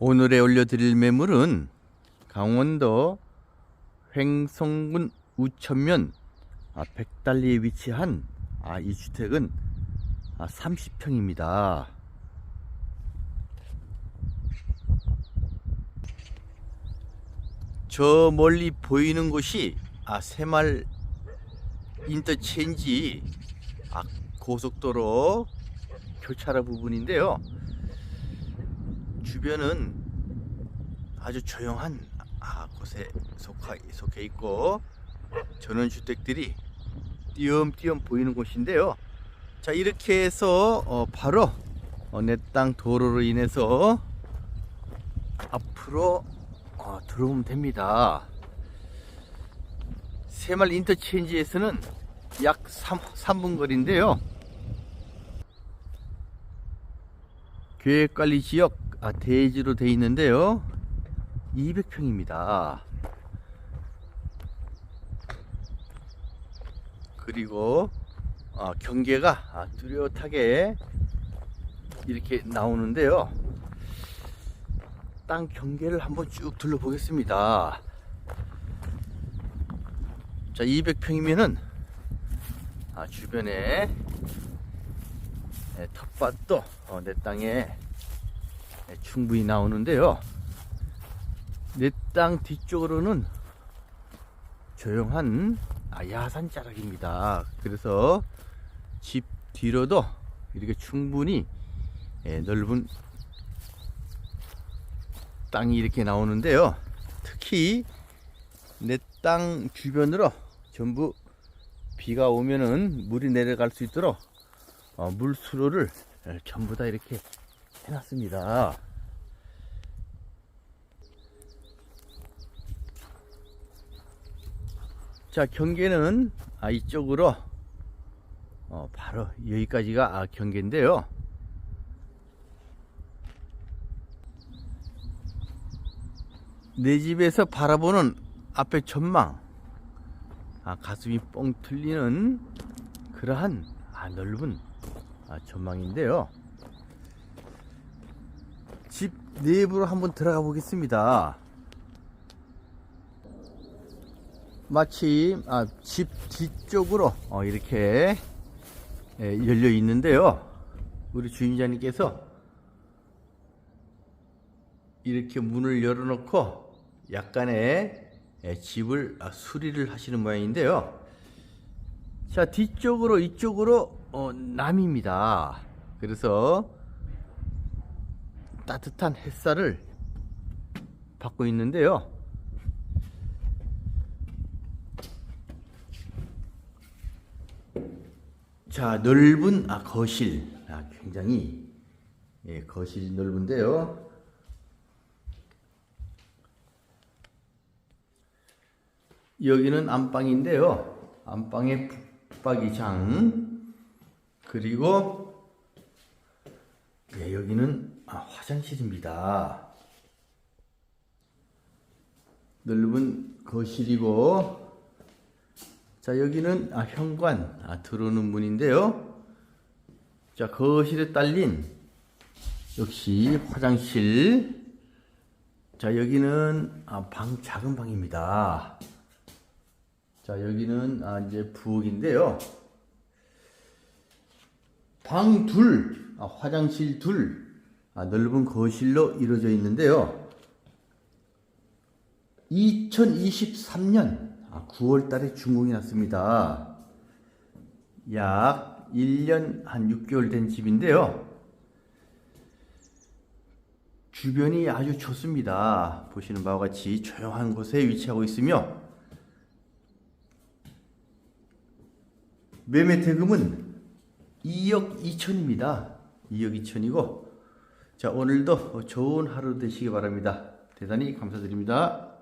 오늘에 올려드릴 매물은 강원도 횡성군 우천면 아, 백달리에 위치한 아, 이 주택은 아, 30평입니다. 저 멀리 보이는 곳이 아, 새말 인터체인지 아, 고속도로 교차로 부분인데요. 주변은 아주 조용한 아, 곳에 속하, 속해 있고 전원 주택들이 띄엄띄엄 보이는 곳인데요. 자 이렇게 해서 어, 바로 어, 내땅 도로로 인해서 앞으로 어, 들어오면 됩니다. 새말 인터체인지에서는 약 3, 3분 거리인데요. 계획관리 지역 아, 대지로 되어 있는데요. 200평입니다. 그리고 아, 경계가 아, 뚜렷하게 이렇게 나오는데요. 땅 경계를 한번 쭉 둘러보겠습니다. 자, 200평이면은 아, 주변에 예, 텃밭도 어, 내 땅에 예, 충분히 나오는데요. 내 땅 뒤쪽으로는 조용한 아, 야산 자락입니다. 그래서 집 뒤로도 이렇게 충분히 예, 넓은 땅이 이렇게 나오는데요. 특히 내 땅 주변으로 전부 비가 오면은 물이 내려갈 수 있도록 어, 물 수로를 예, 전부 다 이렇게 해놨습니다. 자 경계는 아, 이쪽으로 어, 바로 여기까지가 아, 경계인데요. 내 집에서 바라보는 앞에 전망, 아, 가슴이 뻥 뚫리는 그러한 아, 넓은 아, 전망인데요. 집 내부로 한번 들어가 보겠습니다. 마침 아, 집 뒤쪽으로 어, 이렇게 예, 열려 있는데요. 우리 주인자님께서 이렇게 문을 열어놓고 약간의 예, 집을 아, 수리를 하시는 모양인데요. 자 뒤쪽으로 이쪽으로 어, 남입니다. 그래서 따뜻한 햇살을 받고 있는데요. 자 넓은 아, 거실 아, 굉장히 예, 거실이 넓은데요. 여기는 안방인데요. 안방에 붙박이장 그리고 예, 여기는 아, 화장실입니다. 넓은 거실이고 자 여기는 아, 현관 아, 들어오는 문인데요. 자 거실에 딸린 역시 화장실. 자 여기는 아, 방 작은 방입니다. 자 여기는 아, 이제 부엌인데요. 방 둘, 아, 화장실 둘, 아, 넓은 거실로 이루어져 있는데요. 2023년 9월 달에 준공이 났습니다. 약 1년 한 6개월 된 집인데요. 주변이 아주 좋습니다. 보시는 바와 같이 조용한 곳에 위치하고 있으며 매매 대금은 2억 2천입니다. 2억 2천이고 자 오늘도 좋은 하루 되시기 바랍니다. 대단히 감사드립니다.